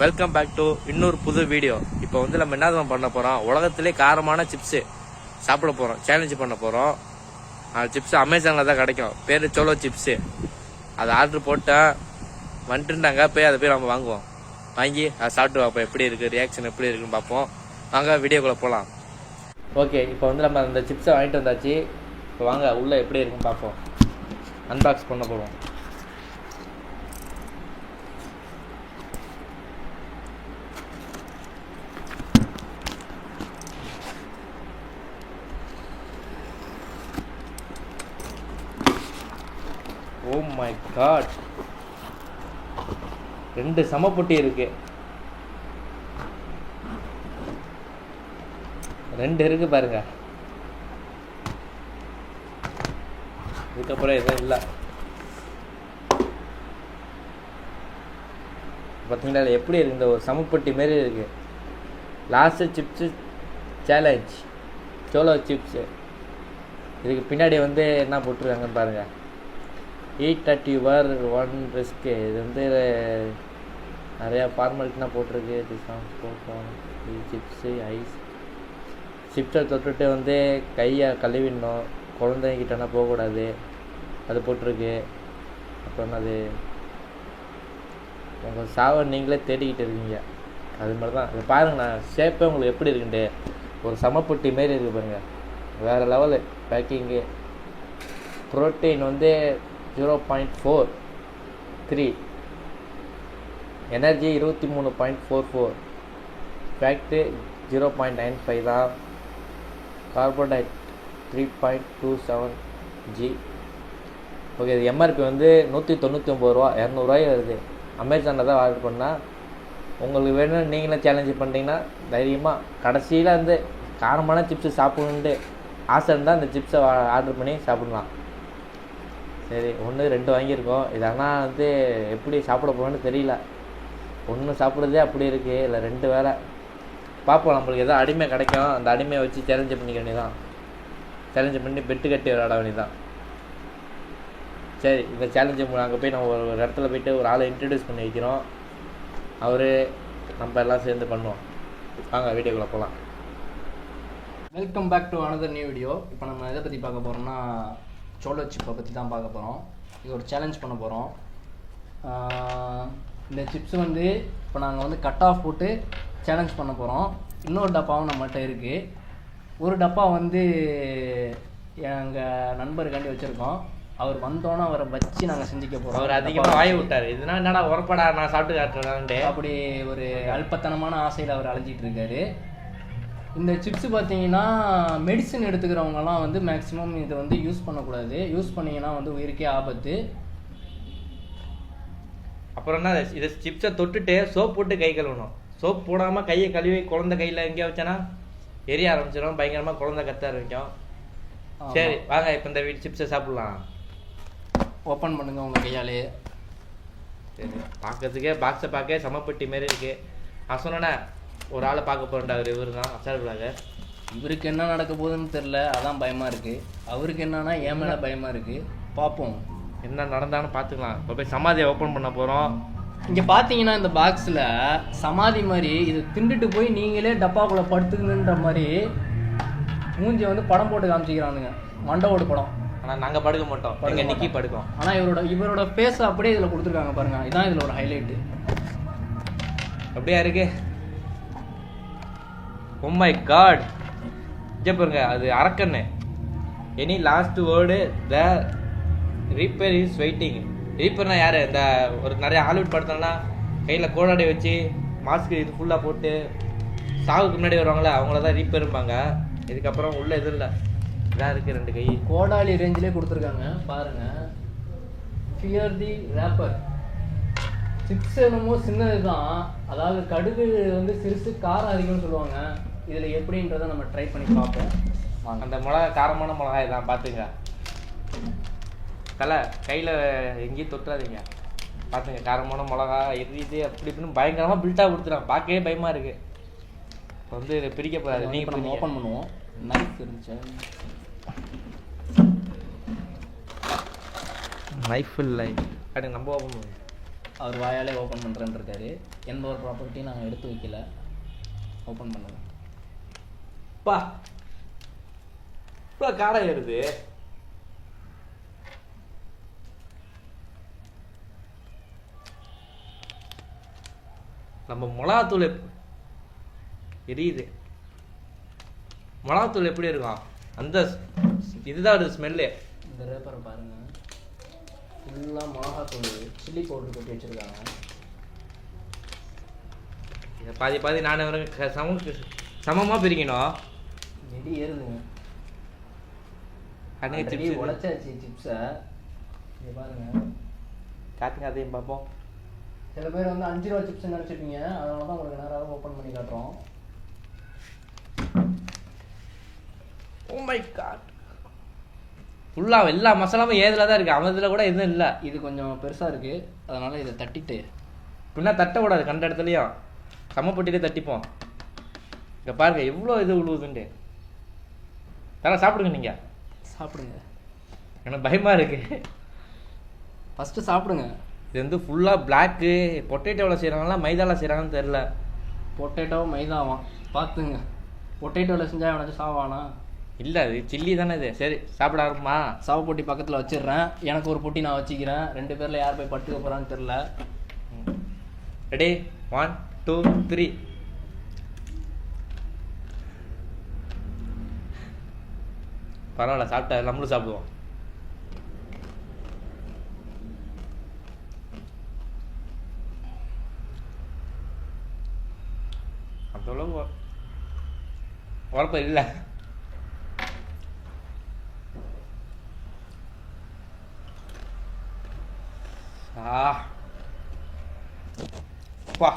Welcome back to இன்னொரு புது video இப்போ வந்து நம்ம என்ன பண்ண போகிறோம் உலகத்திலே காரமான சிப்ஸு சாப்பிட போகிறோம் சேலஞ்சு பண்ண போகிறோம் அந்த சிப்ஸ் அமேசானில் தான் கிடைக்கும். பேர் சோலோ சிப்ஸு அதை ஆர்டர் போட்டேன். வந்துட்டுருந்தாங்க போய் அதை போய் நம்ம வாங்குவோம். வாங்கி அதை சாப்பிட்டு பார்ப்போம். எப்படி இருக்குது ரியாக்ஷன் எப்படி இருக்குன்னு பார்ப்போம். வாங்க வீடியோக்குள்ளே போகலாம் ஓகே இப்போ வந்து நம்ம அந்த சிப்ஸை வாங்கிட்டு வந்தாச்சு. இப்போ வாங்க உள்ளே எப்படி இருக்குன்னு பார்ப்போம். அன்பாக்ஸ் பண்ண போகிறோம் ஓ மை காட் ரெண்டு சமப்பொட்டி இருக்கு. ரெண்டு இருக்கு பாருங்க. இதுக்கப்புறம் எதுவும் இல்லை. பார்த்தீங்களா எப்படி இருக்கு? இந்த ஒரு சமப்பொட்டி மாரி இருக்கு. Last chips challenge solo chips இதுக்கு பின்னாடி வந்து என்ன போட்டிருக்காங்கன்னு பாருங்க. எயிட் தேர்ட்டி வர் ஒன் ரிஸ்க்கு இது வந்து நிறையா ஃபார்மாலிட்டிலாம் போட்டிருக்கு. டிஸ்கவுண்ட் போட்டோம். சிப்ஸு ஐஸ் சிப்ஸை தொட்டுட்டு வந்து கையை கழுவிடணும். குழந்தைங்கிட்டனா போகக்கூடாது. அது போட்டிருக்கு. அப்புறம் அது உங்கள் சாவை நீங்களே தேடிக்கிட்டு இருக்கீங்க. அது மாதிரி தான் இது பாருங்கண்ணா. ஷேப்பே உங்களுக்கு எப்படி இருக்குன்ட்டு. ஒரு சமப்பொட்டி மாரி இருக்குது பாருங்கள் வேறு லெவலு பேக்கிங்கு ப்ரோட்டீன் வந்து zero point four three energy இருபத்தி மூணு point four four factory zero point nine five தான். Carbohydrate three point two seven g okay இது எம்ஆர்பி வந்து நூற்றி தொண்ணூற்றி ஒம்பது ரூபா இரநூறுவாய் வருது. அமேசானில் தான் ஆர்டர் பண்ணால் உங்களுக்கு வேணும் நீங்களே சேலஞ்சு பண்ணிட்டீங்கன்னா தைரியமாக கடைசியில் வந்து காரமான சிப்ஸு சாப்பிடணுன்ட்டு ஆசை இருந்தால் அந்த சிப்ஸை ஆர்டர் பண்ணி சாப்பிடலாம். சரி ஒன்று ரெண்டு வாங்கியிருக்கோம். இதெல்லாம் வந்து எப்படி சாப்பிட போகணும்னு தெரியல. ஒன்று சாப்பிட்றதே அப்படி இருக்குது இல்லை ரெண்டு வேலை. பார்ப்போம் நம்மளுக்கு எதோ அடிமை கிடைக்கும். அந்த அடிமையை வச்சு சேலஞ்சு பண்ணிக்க வேண்டியதான் சேலஞ்சு பண்ணி பெட்டு கட்டி விளையாட வேண்டியதான் சரி இந்த சேலஞ்சு அங்கே போய் நம்ம ஒரு ஒரு இடத்துல போயிட்டு ஒரு ஆளை இன்ட்ரடியூஸ் பண்ணி வைக்கிறோம். அவர் நம்ம எல்லாம் சேர்ந்து பண்ணுவோம். வாங்க வீடியோக்குள்ளே போகலாம் welcome back to another new video இப்போ நம்ம எதை பற்றி பார்க்க போகிறோம்னா சோலோ சிப்பை பற்றி தான் பார்க்க போகிறோம் இது ஒரு சேலஞ்ச் பண்ண போகிறோம் இந்த சிப்ஸ் வந்து இப்போ நாங்கள் வந்து கட் ஆஃப் போட்டு சேலஞ்ச் பண்ண போகிறோம் இன்னொரு டப்பாவும் நம்மகிட்ட இருக்குது ஒரு டப்பா வந்து எங்கள் நண்பருக்காண்டி வச்சுருக்கோம். அவர் வந்தோன்னே அவரை வச்சு நாங்கள் செஞ்சுக்க போகிறோம் அவர் அதிகமாக வாய் விட்டார். இதுனா என்னடா உரப்படா நான் சாப்பிட்டு காட்டுறேன்ட்டு அப்படி ஒரு அல்பத்தனமான ஆசையில் அவர் அலைஞ்சிட்டு இருக்காரு. இந்த சிப்ஸ் பார்த்தீங்கன்னா மெடிசன் எடுத்துக்கிறவங்கலாம் வந்து மேக்ஸிமம் இதை வந்து யூஸ் பண்ணக்கூடாது. யூஸ் பண்ணீங்கன்னா வந்து உயிருக்கே ஆபத்து. அப்புறம் என்ன இதை சிப்ஸை தொட்டுட்டு சோப் போட்டு கை கழுவணும். சோப் போடாமல் கையை கழுவி குழந்தை கையில் எங்கேயா வச்சானா எரிய ஆரம்பிச்சிடும். பயங்கரமாக குழந்தை கத்த ஆரம்பிக்கும். சரி வாங்க இப்போ இந்த வீட்டு சிப்ஸை சாப்பிட்லாம். ஓப்பன் பண்ணுங்க உங்கள் கையாலே. சரி பார்க்கறதுக்கே பாக்ஸை பார்க்க சமப்பட்டி மாரி இருக்கு. நான் சொன்னேனே ஒரு ஆளை பார்க்க போகிறேன்டா அவர் இவர் தான் அச்சார் பிளாகர் இவருக்கு என்ன நடக்க போகுதுன்னு தெரில அதான் பயமாக இருக்குது அவருக்கு என்னன்னா என் மேலே பயமாக இருக்குது பார்ப்போம் என்ன நடந்தாலும் பார்த்துக்கலாம் இப்போ போய் சமாதியை ஓப்பன் பண்ண போகிறோம் இங்கே பார்த்தீங்கன்னா இந்த பாக்ஸில் சமாதி மாதிரி இது திண்டுட்டு போய் நீங்களே டப்பாக்குள்ளே படுத்துக்கணுன்ற மாதிரி மூஞ்சியை வந்து படம் போட்டு காமிச்சிக்கிறானுங்க. மண்டவோட படம். ஆனால் நாங்கள் படுக்க மாட்டோம். படுக்க எங்கள் நிக்கி. படுக்கும். ஆனால் இவரோட இவரோட ஃபேஸ் அப்படியே இதில் கொடுத்துருக்காங்க பாருங்க. இதான் இதில் ஒரு ஹைலைட்டு அப்படியா இருக்கு? Oh my காட் இங்கே பாருங்க அது அரக்கண்ணு. Any last word the reaper is waiting ரீப்பர்னா யாரு? இந்த ஒரு நிறைய ஹாலிவுட் படத்தெல்லாம் கையில் கோடாடி வச்சு மாஸ்க் இது ஃபுல்லாக போட்டு சாவுக்கு முன்னாடி வருவாங்களே அவங்கள தான் ரீப்பர் இருப்பாங்க இதுக்கப்புறம் உள்ள எதுவும் இல்லை. இதாக இருக்குது ரெண்டு கை. கோடாலி ரேஞ்சிலே கொடுத்துருக்காங்க பாருங்க. ஃபியர் தி ரேப்பர் சிப்ஸ் என்னமோ சின்னது தான் அதாவது கடுகு வந்து சிறுசு காரம் அதிகம்னு சொல்லுவாங்க. இதில் எப்படின்றத நம்ம ட்ரை பண்ணி பார்ப்போம். வாங்க. அந்த மிளகா காரமான மிளகாய் தான் பார்த்துங்க தலை கையில் எங்கேயும் தொட்டுறாதீங்க பார்த்துங்க காரமான மிளகா எரியுது அப்படி இப்படின்னு பயங்கரமாக பில்ட்டாக கொடுத்துறான் பார்க்கவே பயமாக இருக்கு. இப்போ வந்து இதை பிரிக்க போகாது இப்போ நீங்கள் நம்ம ஓப்பன் பண்ணுவோம். நைஃப் இருந்துச்சு? நைஃப் இல்லை. அப்படி நம்ம ஓப்பன் பண்ணுவோம். அவர் வாயாலே ஓப்பன் பண்ணுறேன்னு இருக்காரு. எந்த ஒரு ப்ராப்பர்ட்டியும் நாங்கள் எடுத்து வைக்கல. ஓப்பன் பண்ணுவோம் பா. இவ்வளோ காரம் ஏறுது நம்ம மிளகாத்தூள் எரியுது. மிளகாத்தூள் எப்படி இருக்கும்? அந்த இதுதான் ஒரு ஸ்மெல்லு இந்த ரேப்பரை பாருங்க. ஃபுல்லாக மிளகாத்தூள் சில்லி பவுடர் கொட்டி வச்சுருக்காங்க. இதை பாதி பாதி நான் சம சமமாக பிரிக்கணும். நெடி ஏறுதுங்க. அன்னைக்கு Already சிப்ஸ் இங்க பாருங்க. காட்டுங்க அதையும் பார்ப்போம் சில பேர் வந்து அஞ்சு ரூபா சிப்ஸ் நினச்சிருப்பீங்க. அதனால தான் உங்களுக்கு நேராக ஓப்பன் பண்ணி காட்டுறோம். ஓ மை காட் ஃபுல்லாக எல்லா மசாலாவும் ஏதில் தான் இருக்குது அவன் இதில் கூட எதுவும் இல்லை. இது கொஞ்சம் பெருசாக இருக்குது அதனால் இதை தட்டிட்டு. பின்னா தட்டக்கூடாது கண்ட இடத்துலையும். சமப்பட்டிலே தட்டிப்போம். இங்கே பாருங்க எவ்வளோ இது உழுவுதுண்டு. தர சாப்பிடுங்க நீங்கள் சாப்பிடுங்க. எனக்கு பயமாக இருக்கு. ஃபஸ்ட்டு சாப்பிடுங்க. இது வந்து ஃபுல்லாக பிளாக்கு பொட்டேட்டோவில் செய்கிறாங்களா மைதாவில் செய்கிறாங்கன்னு தெரில பொட்டேட்டோ மைதாவாம் பார்த்துங்க. பொட்டேட்டோவில் செஞ்சால் எவனாச்சும் சாவானா? இல்லை இது சில்லி தானே இது. சரி சாப்பிட ஆரம்பமா? சாவு பொட்டி பக்கத்தில் வச்சிடுறேன். எனக்கு ஒரு பொட்டி நான் வச்சுக்கிறேன். ரெண்டு பேரில் யார் போய் பட்டுக்க போகிறான்னு தெரில ரெடி ஒன் டூ த்ரீ பரவாயில்ல சாப்பிட்டா நம்மளும் சாப்பிடுவோம். அந்த அளவு இல்லை. ஆ. வா.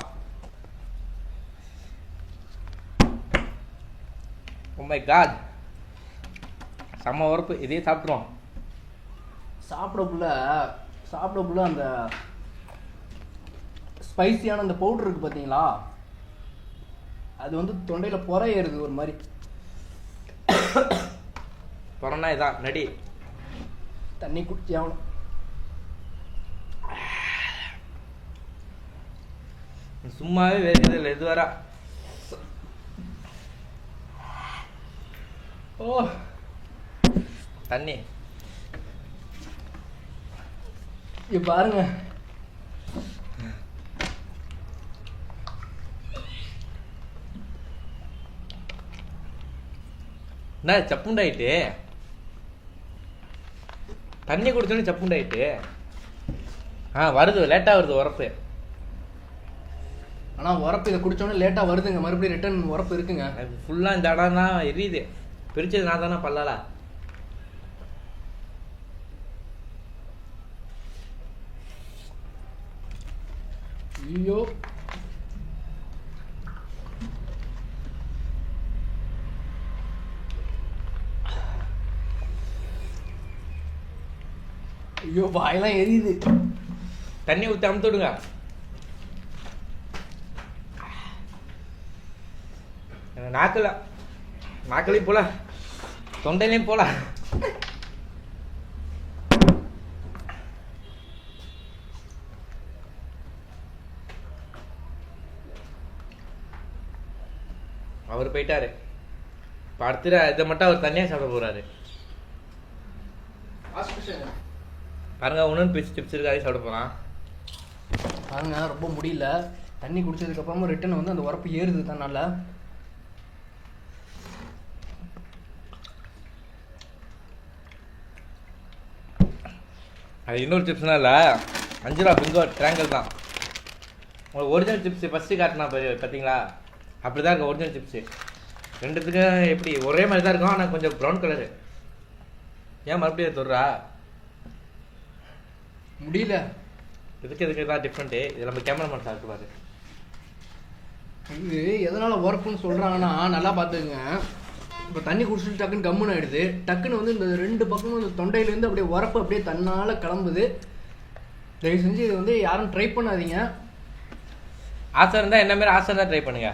ஓ மை காட் செம்ம உரப்பு. இதே சாப்பிட்ருவோம் சாப்பிடக்குள்ள சாப்பிடக்குள்ள அந்த ஸ்பைசியான அந்த பவுடர் இருக்கு பார்த்தீங்களா அது வந்து தொண்டையில் புற ஏறுது ஒரு மாதிரி. கொரோனா இதான் நடி. தண்ணி குடிச்சு ஆகணும். சும்மாவே வேறு இல்லை இது வரா ஓ. தண்ணி. இங்க பாருங்க. என்ன சப்புண்டாயிட்டு? தண்ணி குடிச்சோன்னே சப்புண்டாயிட்டு? ஆ வருது லேட்டாக வருது உரப்பு. ஆனால் உரப்பு இதை குடிச்சோன்னே லேட்டாக வருதுங்க. மறுபடியும் ரிட்டர்ன் உரப்பு இருக்குங்க. ஃபுல்லாக இந்த இடம் தான் எரியுது. பிரிச்சது நான் தானே பல்லாலா? ஐயோ ஐயோ வாயெல்லாம் எரியுது தண்ணி ஊற்றி அமுத்து விடுங்க. நாக்கில் நாக்கிலையும் போல. தொண்டையிலையும் போல. அவர் போயிட்டாரு. இப்போ அடுத்த இதை மட்டும் அவர் தனியாக சாப்பிட போறாரு. பாருங்க ஒன்று பிச்சு டிப்ஸ் இருக்காது சாப்பிட போகிறான் பாருங்க ரொம்ப முடியல. தண்ணி குடிச்சதுக்கு அப்புறமா ரிட்டர்ன் வந்து அந்த உரப்பு ஏறுது தன்னால. அது இன்னொரு சிப்ஸ்னா இல்லை. அஞ்சு ரூபா பிங்கோ ட்ராங்கல் தான். உங்களுக்கு ஒரிஜினல் சிப்ஸ் ஃபஸ்ட்டு காட்டினா பாரு- பார்த்தீங்களா அப்படி தான் இருக்கும் ஒரிஜினல் சிப்ஸு ரெண்டுத்துக்கும் எப்படி ஒரே மாதிரி தான் இருக்கும் ஆனால் கொஞ்சம் ப்ரௌன் கலரு ஏன் மறுபடியும் தொடுறா? முடியல. இதுக்கு இதுக்கு தான் டிஃப்ரெண்ட்டு இது நம்ம கேமராமேன் சாப்பிட்டு பாரு. இது எதனால உரப்புன்னு சொல்றாங்கன்னா நல்லா பார்த்துக்குங்க. இப்போ தண்ணி குடிச்சிட்டு டக்குன்னு கம்முன்னு ஆயிடுது. டக்குன்னு வந்து இந்த ரெண்டு பக்கமும் இந்த தொண்டையிலேருந்து அப்படியே உரப்பு அப்படியே தன்னால கிளம்புது. தயவு செஞ்சு இது வந்து யாரும் ட்ரை பண்ணாதீங்க. ஆசை இருந்தால் என்ன மாதிரி ஆசை இருந்தால் ட்ரை பண்ணுங்க.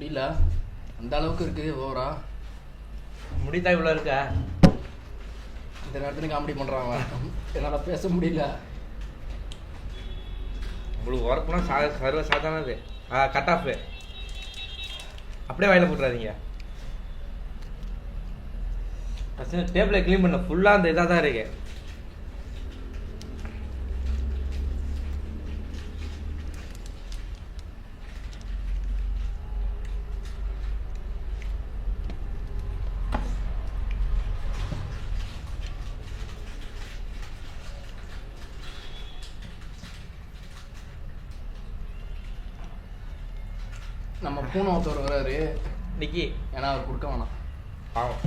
முடியல. அந்த அளவுக்கு இருக்குது ஓவரா. முடித்தா இவ்வளோ இருக்கா? இந்த நேரத்துல காமெடி பண்ணுறாங்க என்னால் பேச முடியல. உங்களுக்கு ஒர்க்லாம் சா சர்வ சாதாரணது. ஆ கட் ஆஃப் அப்படியே வாயில போட்டுறாதீங்க. ஃபஸ்ட்டு டேபிளை க்ளீன் பண்ண ஃபுல்லாக அந்த இதாக தான் இருக்கு. நம்ம பூனை ஒருத்தர் வராரு நிக்கி. ஏன்னா அவர் கொடுக்க வேணாம். பாவம்.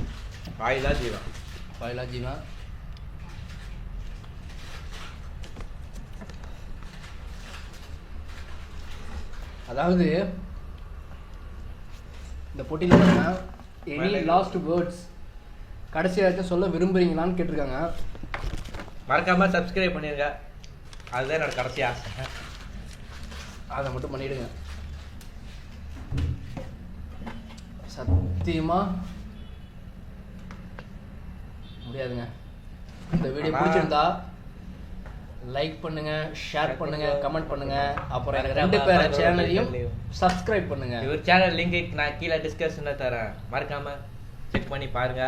வாய் தான் செய்வான் பயிலா ஜீவன் அதாவது இந்த போட்டியில் எனி லாஸ்ட் வேர்ட்ஸ் கடைசியாக சொல்ல விரும்புறீங்களான்னு கேட்டிருக்காங்க. மறக்காம சப்ஸ்கிரைப் பண்ணிருங்க. அதுதான் என்னோட கடைசி ஆசை. அதை மட்டும் பண்ணிடுங்க. சத்தியமா? முடியாதுங்க. இந்த வீடியோ பிடிச்சிருந்தா லைக் பண்ணுங்க ஷேர் பண்ணுங்க கமெண்ட் பண்ணுங்க. அப்புறம் எனக்கு ரெண்டு பேர சேனலையும் சப்ஸ்கிரைப் பண்ணுங்க. இவர் சேனல் லிங்க் நான் கீழே டிஸ்கஷனில் தரேன். மறக்காம செக் பண்ணி பாருங்க.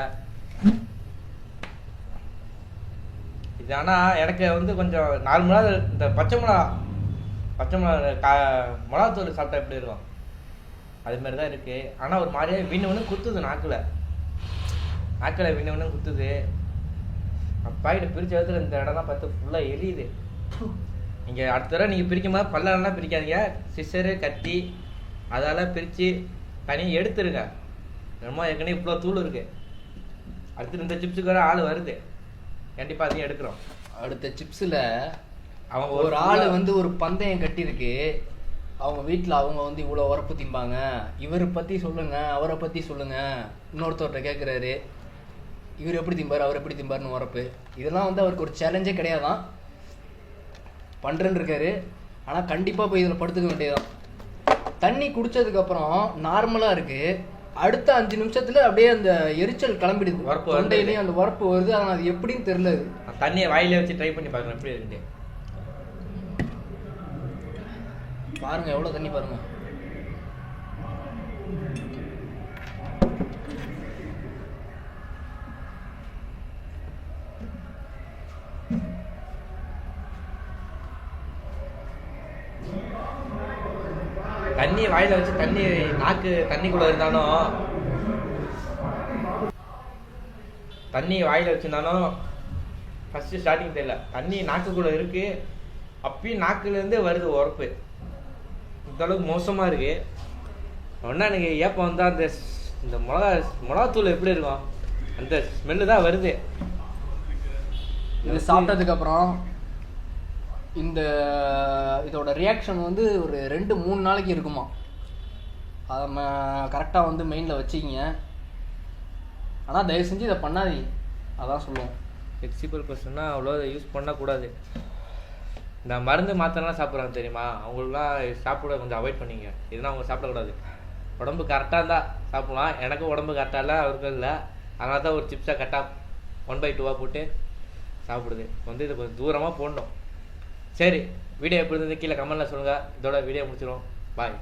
இது ஆனால் எனக்கு வந்து கொஞ்சம் நார்மலாக இந்த பச்சை மிளகா பச்சை மிளகா மிளகாத்தூள் சாப்பிட்டா எப்படி இருக்கும்? அது மாதிரி தான் இருக்கு. ஆனால் ஒரு மாதிரியே விண்ணு விண்ணு குத்துது நாக்கில். நாக்கில் விண்ணு குத்துது. பாக்கெட்டை பிரிச்ச இடத்துல இந்த இடம்லாம் பார்த்து ஃபுல்லாக எரியுது. நீங்கள் அடுத்த தடவை நீங்கள் பிரிக்கும் போது பல்லெல்லாம் பிரிக்காதீங்க. சிசரு கத்தி அதால் பிரித்து தனியாக எடுத்துருங்க. என்னமோ ஏற்கனவே இவ்வளோ தூள் இருக்கு. அடுத்து இந்த சிப்ஸுக்கு வர ஆள் வருது. கண்டிப்பாக அதையும் எடுக்கிறோம். அடுத்த சிப்ஸ்ல அவங்க ஒரு ஆள் வந்து ஒரு பந்தயம் கட்டியிருக்கு. அவங்க வீட்டில் அவங்க வந்து இவ்வளோ உரப்பு திம்பாங்க. இவரை பற்றி சொல்லுங்க அவரை பற்றி சொல்லுங்க. இன்னொருத்தர்கிட்ட கேட்குறாரு இவர் எப்படி திம்பார் அவர் எப்படி திம்பார்னு உரப்பு. இதெல்லாம் வந்து அவருக்கு ஒரு சேலஞ்சே கிடையாதான். பண்ணுறேன்னு இருக்காரு. ஆனால் கண்டிப்பாக போய் இதில் படுத்துக்க வேண்டியதுதான். தண்ணி குடிச்சதுக்கப்புறம் நார்மலாக இருக்கு. அடுத்த அஞ்சு நிமிஷத்துல அப்படியே அந்த எரிச்சல் கிளம்பிடுது. தொண்டையிலையும் அந்த உரப்பு வருது. ஆனால் அது எப்படின்னு தெரியல தண்ணியை வாயிலே வச்சு ட்ரை பண்ணி பார்க்குறேன் எப்படி இருக்கு? பாருங்க எவ்வளோ தண்ணி பாருங்க. தண்ணி வாயில வச்சு தண்ணி நாக்கு தண்ணிக்குள்ள இருந்தாலும் தண்ணி வாயில வச்சிருந்தாலும் ஃபர்ஸ்ட் ஸ்டார்டிங் தெரியல தண்ணி நாக்குக்குள்ள இருக்கு. அப்பயும் நாக்குல இருந்தே வருது உரப்பு. அளவுக்கு மோசமா இருக்கு. ஒன்னா எனக்கு ஏப்பம் வந்தா அந்த இந்த மிளகா மிளகாத்தூள் எப்படி இருக்கும் அந்த ஸ்மெல்லு தான் வருது. இது சாப்பிட்டதுக்கு அப்புறம் இந்த இதோட ரியாக்ஷன் வந்து ஒரு ரெண்டு மூணு நாளைக்கு இருக்குமா. அதை நம்ம கரெக்டாக வந்து மெயினில் வச்சுக்கிங்க. ஆனால் தயவு செஞ்சு இதை பண்ணாதீங்க. அதான் சொல்லுவோம். ஃப்ளெக்சிபிள் பர்சன்னா அவ்வளோ யூஸ் பண்ணக்கூடாது. இந்த மருந்து மாத்திரலாம் சாப்பிட்றாங்க தெரியுமா? அவங்களுக்குலாம் சாப்பிட கொஞ்சம் அவாய்ட் பண்ணிங்க. இதெல்லாம் அவங்க சாப்பிடக்கூடாது. உடம்பு கரெக்டாக இருந்தால் சாப்பிடலாம். எனக்கும் உடம்பு கரெக்டாக இல்லை அவருக்கும் இல்லை. அதனால தான் ஒரு சிப்ஸாக கரெக்டாக ஒன் பை டூவாக போட்டு சாப்பிடுது. வந்து இதை கொஞ்சம் தூரமாக போடணும். சரி வீடியோ எப்படி இருந்தது? கீழே கமெண்ட்டில் சொல்லுங்கள் இதோட வீடியோ முடிச்சிடும் பாய்